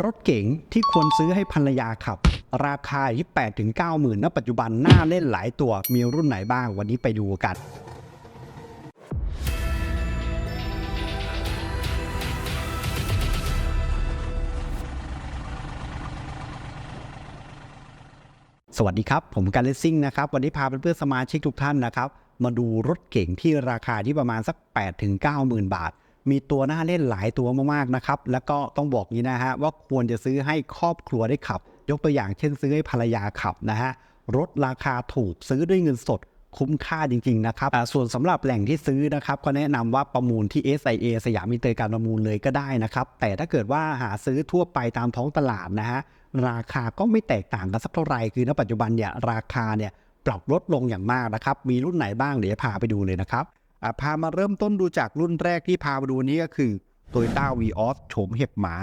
รถเก๋งที่ควรซื้อให้ภรรยาขับ ราคาที่8ถึง9หมื่นณปัจจุบันน่าเล่นหลายตัวมีรุ่นไหนบ้างวันนี้ไปดูกันสวัสดีครับ ผมการเลสซิ่งนะครับ วันนี้พาเพื่อนๆสมาชิกทุกท่านนะครับ มาดูรถเก๋งที่ราคาที่ประมาณสัก 8 ถึง9หมื่นบาท มีตัวหน่าเล่นหลายตัวมากๆนะครับ แล้วก็ต้องบอกนี้นะฮะว่าควรจะซื้อให้ครอบครัวได้ขับ ยกตัวอย่างเช่นซื้อให้ภรรยาขับนะฮะรถราคาถูกซื้อด้วยเงินสดคุ้มค่าจริงๆนะครับ ส่วนสำหรับแหล่งที่ซื้อนะครับ ก็แนะนำว่าประมูลที่ SIA สยามมิเตอร์การประมูลเลยก็ได้นะครับ แต่ถ้าเกิดว่าหาซื้อทั่วไปตามท้องตลาดนะฮะ ราคาก็ไม่แตกต่างกันสักเท่าไหร่ คือณปัจจุบันเนี่ยราคาเนี่ยปรับลดลงอย่างมากนะครับ มีรุ่นไหนบ้างเดี๋ยวพาไปดูเลยนะครับ พามาเริ่มต้นดูจากรุ่นแรกที่พามาดูนี้ก็คือ Toyota Vios โฉมเห็บหมา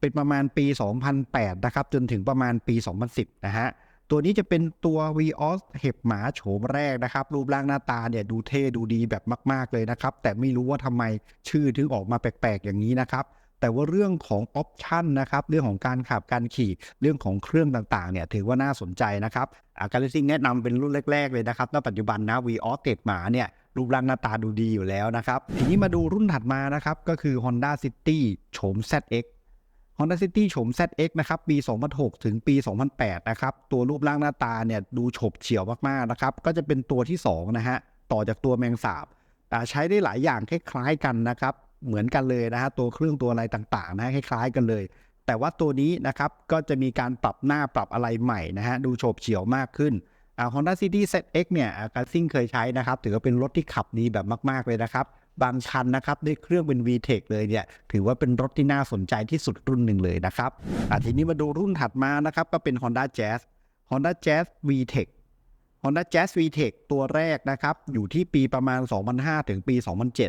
เป็นประมาณปี 2008 นะครับ จนถึงประมาณปี 2010 นะฮะ ตัวนี้จะเป็นตัว Vios เห็บหมาโฉมแรกนะครับ รูปร่างหน้าตาเนี่ยดูเท่ดูดีแบบมาก ๆ เลยนะครับ แต่ไม่รู้ว่าทำไมชื่อถึงออกมาแปลก ๆ อย่างนี้นะครับแต่ว่าเรื่องของออปชันนะครับ เรื่องของการขับการขี่เรื่องของเครื่องต่างๆเนี่ยถือว่าน่าสนใจนะครับอาการเลซิ่งแนะนำเป็นรุ่นแรก ๆ เลยนะครับณปัจจุบันนะ Vios เห็บหมาเนี่ย รูปร่างหน้าตาดูดีอยู่แล้วนะครับ ทีนี้มาดูรุ่นถัดมานะครับ ก็คือ Honda City โฉม ZX Honda City โฉม ZX นะครับ ปี 2006 ถึงปี 2008 นะครับ ตัวรูปร่างหน้าตาเนี่ยดูโฉบเฉี่ยวมาก ๆ นะครับ ก็จะเป็นตัวที่ 2 นะฮะ ต่อจากตัวแมงสาบอ่ใช้ได้หลายอย่างคล้าย ๆ กันนะครับ เหมือนกันเลยนะฮะ ตัวเครื่องตัวอะไรต่างๆนะฮะคล้าย ๆ กันเลย แต่ว่าตัวนี้นะครับ ก็จะมีการปรับหน้าปรับอะไรใหม่นะฮะ ดูโฉบเฉี่ยวมากขึ้น อ่า Honda City ZX เนี่ยการซิ่งเคยใช้นะครับ ถือว่าเป็นรถที่ขับดีแบบมาก ๆ เลยนะครับ บางคันนะครับด้วยเครื่องเป็น VTEC เลยเนี่ย ถือว่าเป็นรถที่น่าสนใจที่สุดรุ่นหนึ่งเลยนะครับอะทีนี้มาดูรุ่นถัดมานะครับ ก็เป็น Honda Jazz Honda Jazz VTEC Honda Jazz VTEC ตัวแรกนะครับ อยู่ที่ปีประมาณ 2005 ถึงปี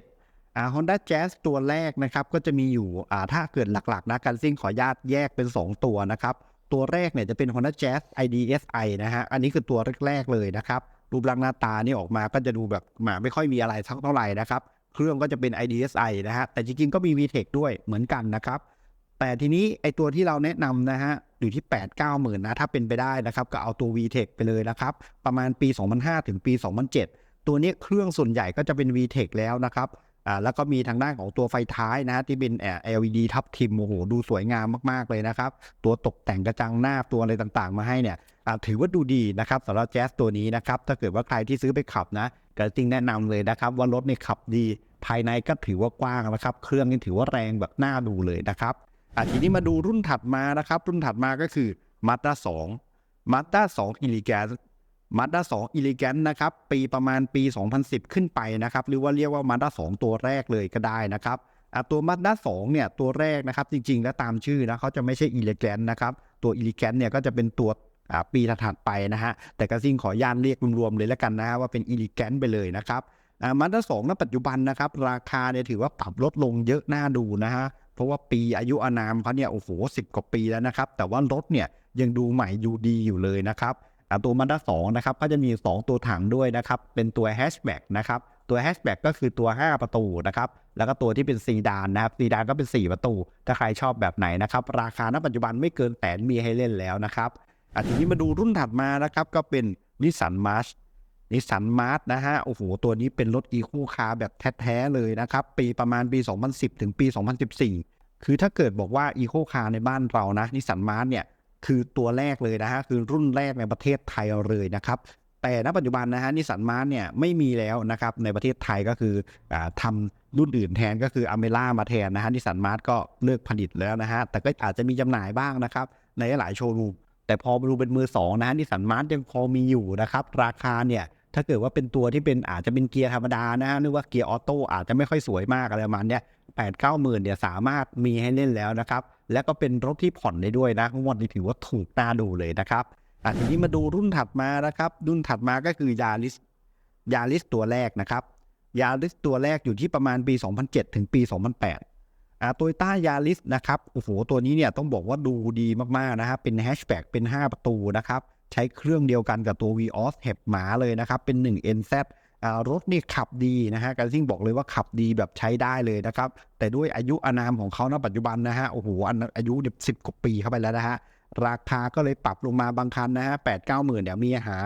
2007อ่า Honda Jazz ตัวแรกนะครับก็จะมีอยู่อ่าถ้าเกิดหลักๆนะการซิ่งขออนุญาตแยกเป็น 2 ตัวนะครับ ตัวแรกเนี่ยจะเป็น Honda Jazz IDSI นะฮะ อันนี้คือตัวแรกๆเลยนะครับ รูปร่างหน้าตานี่ออกมาก็จะดูแบบหมาไม่ค่อยมีอะไรสักเท่าไหร่นะครับ เครื่องก็จะเป็น IDSI นะฮะ แต่จริงๆ ก็มี VTEC ด้วยเหมือนกันนะครับ แต่ทีนี้ไอตัวที่เราแนะนำนะฮะ อยู่ที่ 8 9หมื่นนะ ถ้าเป็นไปได้นะครับ ก็เอาตัว VTEC ไปเลยนะครับ ประมาณปี 2005 ถึงปี 2007 ตัวนี้เครื่องส่วนใหญ่ก็จะเป็น VTEC แล้วนะครับ อ่าแล้วก็มีทางด้านของตัวไฟท้ายนะฮะที่เป็นแอ LED ทับทิมโอ้โหดูสวยงามมากๆเลยนะครับ ตัวตกแต่งกระจังหน้าตัวอะไรต่างๆ มาให้เนี่ยถือว่าดูดีนะครับสำหรับแจ๊สตัวนี้นะครับถ้าเกิดว่าใครที่ซื้อไปขับนะก็จริงแนะนำเลยนะครับ ว่ารถเนี่ยขับดีภายในก็ถือว่ากว้างนะครับ เครื่องนี่ถือว่าแรงแบบน่าดูเลยนะครับอะทีนี้มาดูรุ่นถัดมานะครับ รุ่นถัดมาก็คือ Mazda 2 Mazda 2 Elegance Mazda 2 Elegance นะครับ ปีประมาณปี 2010 ขึ้นไปนะครับ หรือว่าเรียกว่า Mazda 2ตัวแรกเลยก็ได้นะครับตัว Mazda 2เนี่ยตัวแรกนะครับจริง ๆ แล้วตามชื่อนะเขาจะไม่ใช่ Elegance นะครับ ตัว Elegance เนี่ยก็จะเป็นตัวปีถัดไปนะฮะ แต่กระซิ่งขออย่านเรียกรวมๆเลยแล้วกันนะฮะว่าเป็น Elegance ไปเลยนะครับมาด้าสองณปัจจุบันนะครับ ราคาเนี่ยถือว่าปรับลดลงเยอะน่าดูนะฮะเพราะว่าปีอายุอานามเขาเนี่ยโอ้โหสิกว่าปีแล้วนะครับ แต่ว่ารถเนี่ยยังดูใหม่ดูดีอยู่เลยนะครับ ตัวมาด้าสองนะครับก็จะมี 2 ตัวถังด้วยนะครับเป็นตัวแฮชแบ็กนะครับตัวแฮชแบ็กก็คือตัว 5 ประตูนะครับแล้วก็ตัวที่เป็นซีดานนะครับซีดานก็เป็น 4 ประตู ถ้าใครชอบแบบไหนนะครับราคาณปัจจุบันไม่เกินแสนมีให้เล่นแล้วนะครับอะทีนี้มาดูรุ่นถัดมานะครับก็เป็นนิสสันมาร์ชนิสสันมาร์ทนะฮะโอ้โหตัวนี้เป็นรถอีโคคาร์แบบแท้ๆเลยนะครับปีประมาณปี 2010 ถึงปี 2014 คือถ้าเกิดบอกว่าอีโคคาร์ในบ้านเรานะนิสสันมาร์ทเนี่ย คือตัวแรกเลยนะฮะคือรุ่นแรกในประเทศไทยเลยนะครับแต่ณปัจจุบันนะฮะนิสันมาร์เนี่ยไม่มีแล้วนะครับในประเทศไทยก็คืออาทำรุ่นอื่นแทนก็คืออเมล่ามาแทนนะฮะนิสันมาร์ก็เลิกผลิตแล้วนะฮะแต่ก็อาจจะมีจำหน่ายบ้างนะครับในหลายโชว์รูมแต่พอมาดูเป็นมือสองนะนิสันมาร์ยังพอมีอยู่นะครับราคาเนี่ย ถ้าเกิดว่าเป็นตัวที่เป็นอาจจะเป็นเกียร์ธรรมดานะฮะนึกว่าเกียร์ออโต้อาจจะไม่ค่อยสวยมากอะไรประมาณเนี้ยแปดเก้าหมื่นเนี่ยสามารถมีให้เล่นแล้วนะครับ แล้วก็เป็นรถที่ผ่อนได้ด้วยนะงวดนี้ถือว่าถูกน่าดูเลยนะครับอะทีนี้มาดูรุ่นถัดมานะครับ รุ่นถัดมาก็คือยาริสยาริสตัวแรกนะครับยาริสตัวแรกอยู่ที่ประมาณปี 2007 ถึงปี 2008อ่าโตโยต้ายาริสนะครับโอ้โหตัวนี้เนี่ยต้องบอกว่าดูดีมากๆนะครับเป็นแฮชแบ็กเป็น 5 ประตูนะครับ ใช้เครื่องเดียวกันกับตัว Vios เห็บหมาเลยนะครับ เป็น 1 NZ อ่ารถนี่ขับดีนะฮะการซิ่งบอกเลยว่าขับดีแบบใช้ได้เลยนะครับ แต่ด้วยอายุอานามของเขาณปัจจุบันนะฮะโอ้โหอันอายุเนี่ยสิบกว่าปีเข้าไปแล้วนะฮะราคาก็เลยปรับลงมาบางคันนะฮะแปดเก้าหมื่นเนี่ยมีหา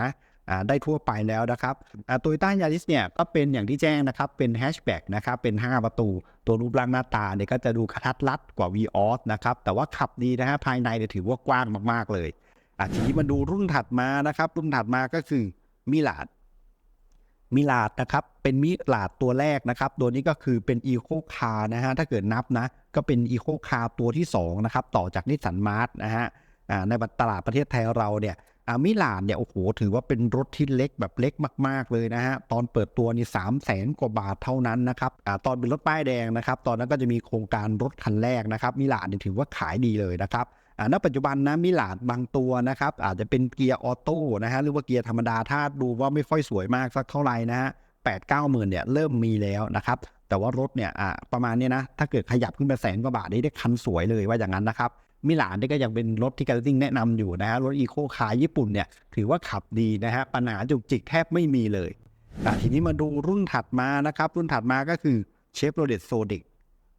อ่าได้ทั่วไปแล้วนะครับโตโยต้ายาริสเนี่ยก็เป็นอย่างที่แจ้งนะครับ เป็นแฮชแบ็กนะครับ เป็น 5 ประตู ตัวรูปร่างหน้าตาเนี่ยก็จะดูกระทัดรัดกว่า v ีออสนะครับ แต่ว่าขับดีนะฮะภายในเนี่ยถือว่ากว้างมากๆเลย อะทีนี้มาดูรุ่นถัดมานะครับ รุ่นถัดมาก็คือมิลาดมิลาดนะครับ เป็นมิลาดตัวแรกนะครับ ตัวนี้ก็คือเป็นอีโคคาร์นะฮะ ถ้าเกิดนับนะ ก็เป็นอีโคคาร์ตัวที่ 2 นะครับ ต่อจากนิสสันมาร์ทนะฮะในตลาดประเทศไทยเราเนี่ยมิลาดเนี่ย โอ้โห ถือว่าเป็นรถที่เล็กแบบเล็กมาก ๆ เลยนะฮะ ตอนเปิดตัวนี่สามแสนกว่าบาทเท่านั้นนะครับอตอนเป็นรถป้ายแดงนะครับ ตอนนั้นก็จะมีโครงการรถคันแรกนะครับ มิลาดเนี่ยถือว่าขายดีเลยนะครับ ณปัจจุบันนะมิลาดบางตัวนะครับอาจจะเป็นเกียร์ออโต้นะฮะหรือว่าเกียร์ธรรมดาถ้าดูว่าไม่ค่อยสวยมากสักเท่าไหร่นะฮะแปดเก้าหมื่นเนี่ยเริ่มมีแล้วนะครับแต่ว่ารถเนี่ยอ่าประมาณเนี้ยนะถ้าเกิดขยับขึ้นไปแสนกว่าบาทนี่ได้คันสวยเลยว่าอย่างนั้นนะครับมิลานนี่ก็ยังเป็นรถที่การซิ่งแนะนำอยู่นะฮะรถอีโคคาร์ญี่ปุ่นเนี่ยถือว่าขับดีนะฮะปัญหาจุกจิกแทบไม่มีเลยอ่ทีนี้มาดูรุ่นถัดมานะครับรุ่นถัดมาก็คือเชฟโรเลตโซดิก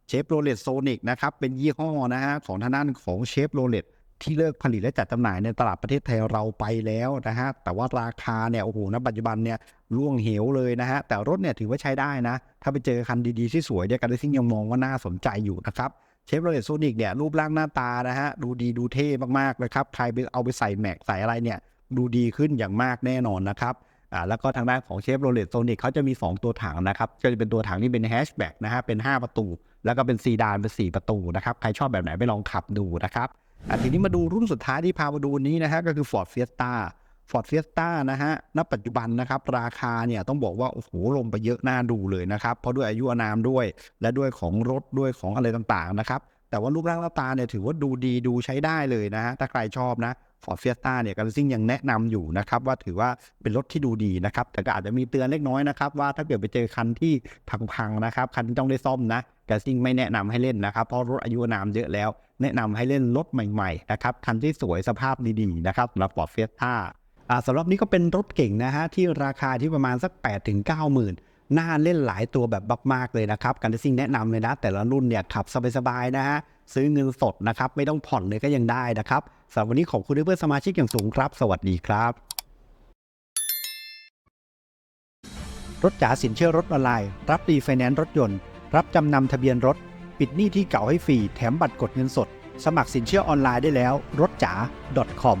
เชฟโรเลตโซนิกนะครับเป็นยี่ห้อนะฮะของทางด้านของเชฟโรเลตที่เลิกผลิตและจัดจำหน่ายในตลาดประเทศไทยเราไปแล้วนะฮะแต่ว่าราคาเนี่ยโอ้โหณปัจจุบันเนี่ยล่วงเหวเลยนะฮะแต่รถเนี่ยถือว่าใช้ได้นะ ถ้าไปเจอคันดีๆที่สวยเนี่ยการซิ่งยังมองว่าน่าสนใจอยู่นะครับเชฟโรเลตโซนิกเนี่ยรูปร่างหน้าตานะฮะดูดีดูเท่มากๆเลยครับใครไปเอาไปใส่แม็กใส่อะไรเนี่ยดูดีขึ้นอย่างมากแน่นอนนะครับอ่าแล้วก็ทางด้านของเชฟโรเลตโซนิกเขาจะมี 2 ตัวถังนะครับ ก็จะเป็นตัวถังที่เป็นแฮชแบ็กนะฮะเป็น 5 ประตู แล้วก็เป็นซีดานเป็น4ประตูนะครับใครชอบแบบไหนไปลองขับดูนะครับอะทีนี้มาดูรุ่นสุดท้ายที่พามาดูนนี้นะฮะก็คือ Ford Fiesta Ford Fiesta นะฮะณปัจจุบันนะครับ ราคาเนี่ยต้องบอกว่า โอ้โหลงไปเยอะน่าดูเลยนะครับ เพราะด้วยอายุอานามด้วย และด้วยของรถด้วยของอะไรต่างๆนะครับ แต่ว่ารูปร่างหน้าตาเนี่ยถือว่าดูดีดูใช้ได้เลยนะฮะถ้าใครชอบนะ Ford Fiesta เนี่ยการซิ่งยังแนะนำอยู่นะครับว่าถือว่าเป็นรถที่ดูดีนะครับแต่ก็อาจจะมีเตือนเล็กน้อยนะครับว่าถ้าเกิดไปเจอคันที่พังๆนะครับคันที่ต้องได้ซ่อมนะการซิ่งไม่แนะนำให้เล่นนะครับเพราะรถอายุนามเยอะแล้ว แนะนำให้เล่นรถใหม่ๆนะครับคันที่สวยสภาพดีๆนะครับสำหรับ Ford Fiesta อ่าสำหรับนี้ก็เป็นรถเก่งนะฮะที่ราคาที่ประมาณสัก8ถึง9หมื่น น่าเล่นหลายตัวแบบมากๆเลยนะครับการซิ่งแนะนำเลยนะ แต่ละรุ่นเนี่ยขับสบายๆนะฮะซื้อเงินสดนะครับ ไม่ต้องผ่อนเลยก็ยังได้นะครับสำหรับวันนี้ขอบคุณเพื่อนสมาชิกอย่างสูงครับ สวัสดีครับ รถจ๋าสินเชื่อรถออนไลน์ รับรีไฟแนนซ์รถยนต์ รับจำนำทะเบียนรถ ปิดหนี้ที่เก่าให้ฟรีแถมบัตรกดเงินสด สมัครสินเชื่อออนไลน์ได้แล้ว รถจ๋า .com